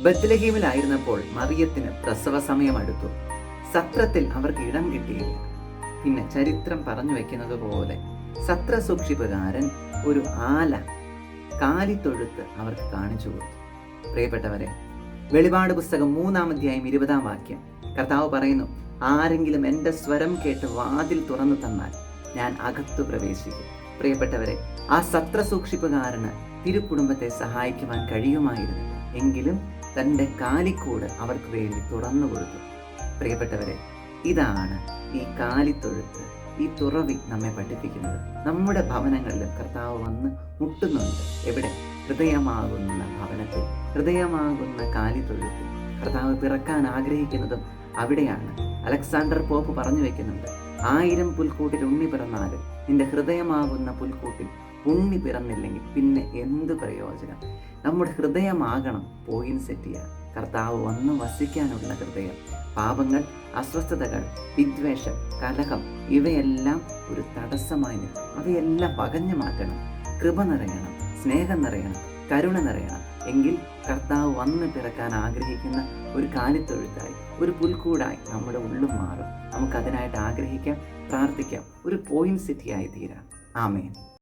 ബദ്ലഹീമിലായിരുന്നപ്പോൾ മറിയത്തിന് പ്രസവ സമയം അടുത്തു സത്രത്തിൽ അവർക്ക് ഇടം കിട്ടിയില്ല. പിന്നെ ചരിത്രം പറഞ്ഞു വെക്കുന്നത് പോലെ സത്രസൂക്ഷിപ്പുകാരൻ ഒരു ആല കാലിത്തൊഴുത്ത് അവർക്ക് കാണിച്ചു കൊടുത്തു. പ്രിയപ്പെട്ടവരെ വെളിപാട് പുസ്തകം മൂന്നാം അധ്യായം ഇരുപതാം വാക്യം കർത്താവ് പറയുന്നു ആരെങ്കിലും എന്റെ സ്വരം കേട്ട് വാതിൽ തുറന്നു തന്നാൽ ഞാൻ അകത്തു പ്രവേശിക്കും. പ്രിയപ്പെട്ടവരെ ആ സത്രസൂക്ഷിപ്പുകാരന് തിരുക്കുടുംബത്തെ സഹായിക്കുവാൻ കഴിയുമായിരുന്നു. എങ്കിലും തന്റെ കാലിക്കൂട് അവർക്ക് വേണ്ടി തുറന്നു കൊടുത്തു. പ്രിയപ്പെട്ടവരെ ഇതാണ് ഈ കാലിത്തൊഴുത്ത് ഈ തുറവി നമ്മെ പഠിപ്പിക്കുന്നത്. നമ്മുടെ ഭവനങ്ങളിലും കർത്താവ് വന്ന് മുട്ടുന്നുണ്ട്. എവിടെ? ഹൃദയമാകുന്ന ഭവനത്തിൽ. ഹൃദയമാകുന്ന കാലിത്തൊഴുത്തിൽ. കർത്താവ് പിറക്കാൻ ആഗ്രഹിക്കുന്നതും അവിടെയാണ്. അലക്സാണ്ടർ പോപ്പ് പറഞ്ഞു വെക്കുന്നുണ്ട് ആയിരം പുൽക്കൂട്ടിൽ ഉണ്ണി പിറന്നാലും നിന്റെ ഹൃദയമാകുന്ന പുൽക്കൂട്ടിൽ ഉണ്ണി പിറന്നില്ലെങ്കിൽ പിന്നെ എന്ത് പ്രയോജനം? നമ്മുടെ ഹൃദയമാകണം. പോയിൻ സെറ്റ് ചെയ്യാൻ. കർത്താവ് വന്ന് വസിക്കാനുള്ള ഹൃദയം. പാപങ്ങൾ അസ്വസ്ഥതകൾ വിദ്വേഷം കലഹം ഇവയെല്ലാം ഒരു തടസ്സമായി നിൽക്കും. അവയെല്ലാം പകഞ്ഞു മാറ്റണം കൃപ നിറയണം. സ്നേഹം നിറയണം. കരുണ നിറയണം. എങ്കിൽ കർത്താവ് വന്ന് പിറക്കാൻ ആഗ്രഹിക്കുന്ന ഒരു കാലിത്തൊഴുത്തായി ഒരു പുൽക്കൂടായി നമ്മുടെ ഉള്ളും മാറും. നമുക്കതിനായിട്ട് ആഗ്രഹിക്കാം പ്രാർത്ഥിക്കാം. ഒരു പോയിന്റ് സിറ്റിയായി തീരാം. ആമേൻ.